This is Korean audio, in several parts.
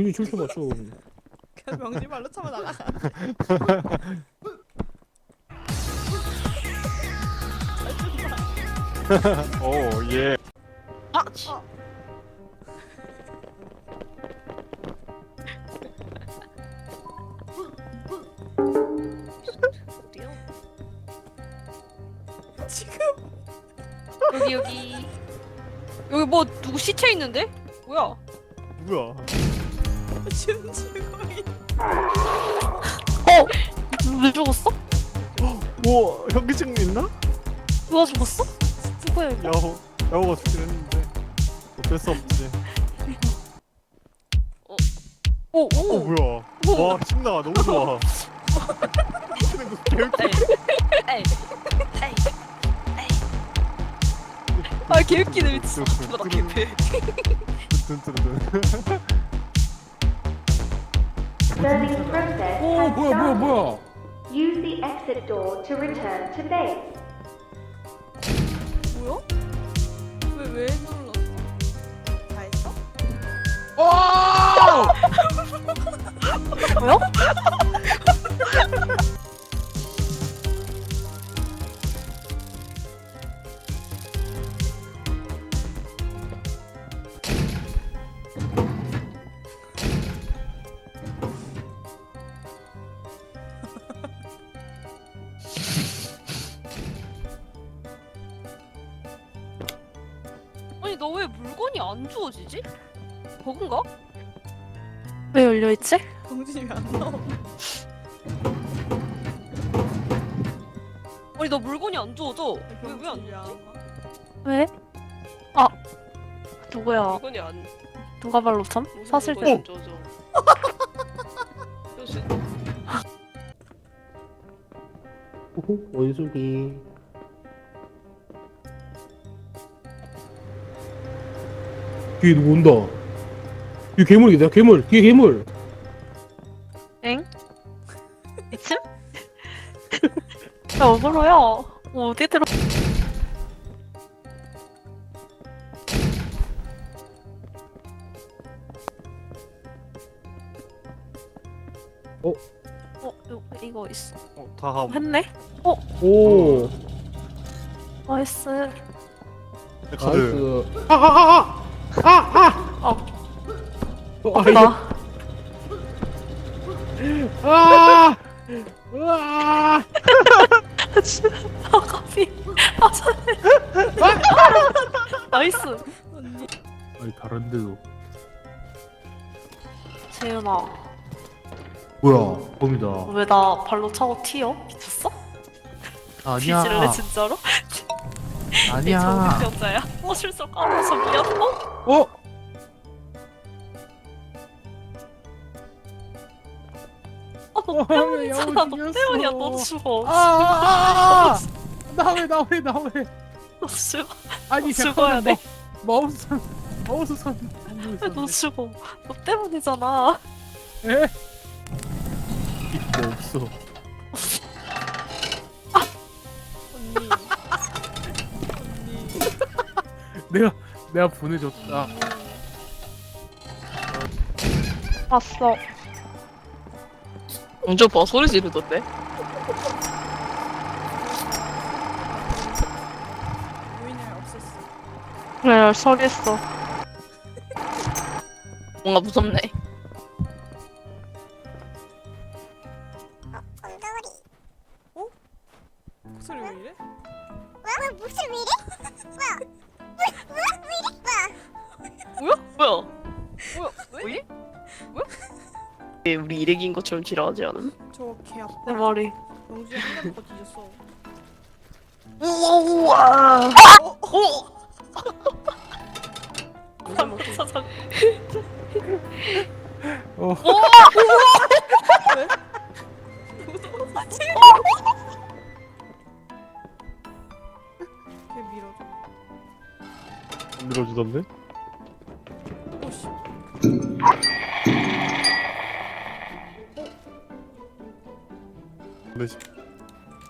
윤이 출처 맞춰. 그냥 명지 발로 차면 나가. 오 예. 아! 어디요? 지금 여기 여기 여기 뭐 누구 시체 있는데? 뭐야? 뭐야? 지금이 왜 죽었어? 뭐 현기증 있나? 누가 죽었어? 누구야 이거? 야호 야호가 죽긴 했는데 어쩔 수 없지. 오, 어 오, 뭐야? 와 신나 너무 좋아. 미치는 거 개웃겨. 에이, 에이, 에이. 아 개웃기네 미친. 나 개패. 든든든. Learning process 오 has 뭐야 뭐야 started. 뭐야. Use the exit door to return to base. 뭐야? 왜왜 눌렀어? 다 했어? 뭐야? 왜 물건이 안 주워지지? 버그인가? 왜 열려있지? 정진이 왜안 나와? 아니 나 물건이 안 주워져 왜 왜안 정진이 안 주워져? 나와? 왜? 아 누구야? 물건이 안 누가 발로 참? 무슨 사실 물건이 때 안 주워져 역시 원숭이. 뒤에 누구 온다. 뒤에 괴물이다 괴물. 뒤에 괴물. 엥? 이쯤? 야 어그로야. 어, 어디 들어? 어 이거, 이거 있어. 어 다함. 했네? 오. 나이스. 카드. 나이스. 아아아아. 아아. 어. 어. 아. 으아. 아 까비. 아 잘해. 나이스. 아니 다른 데도. 재윤아 뭐야? 범이다. 왜 나 발로 차고 튀어? 미쳤어? 뒤질래 진짜로? 아니야. 여자야. 어 실수 까먹어서 미안. 어? 어? 어, 너 어, 때문이잖아. 야, 너 죽였어. 때문이야. 너 죽어. 아! 나왜 나왜 나 왜? 너 죽어. 아니 죽어야 잠깐만. 돼. 마- 마우스 마우스 손. 너 죽어. 너 때문이잖아. 에? 이거 없어. 언니 언니 내가 내가 보내줬다. 봤어. 공주 봐 소리 지르던데 없앴어. 그래 서겠어. 뭔가 무섭네 목소리 왜 이래? 뭐야? 뭐야? 뭐야? 왜? 뭐야? 왜 우리 일행인 것처럼 지랄하지 않음? 저개 아파. 내 머리. 명준이 한 대부터 뒤졌어. 우와 오! 사장. 어. 걔 밀어줘. 안 밀어주던데? 오씨. 네,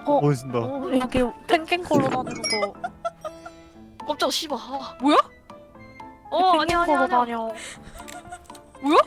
어? 멋있다. 어, 여기 펭귄 걸로 다니는 거. 깜짝 씨발. 뭐야? 어 아니야 아니야 아니야. 뭐야?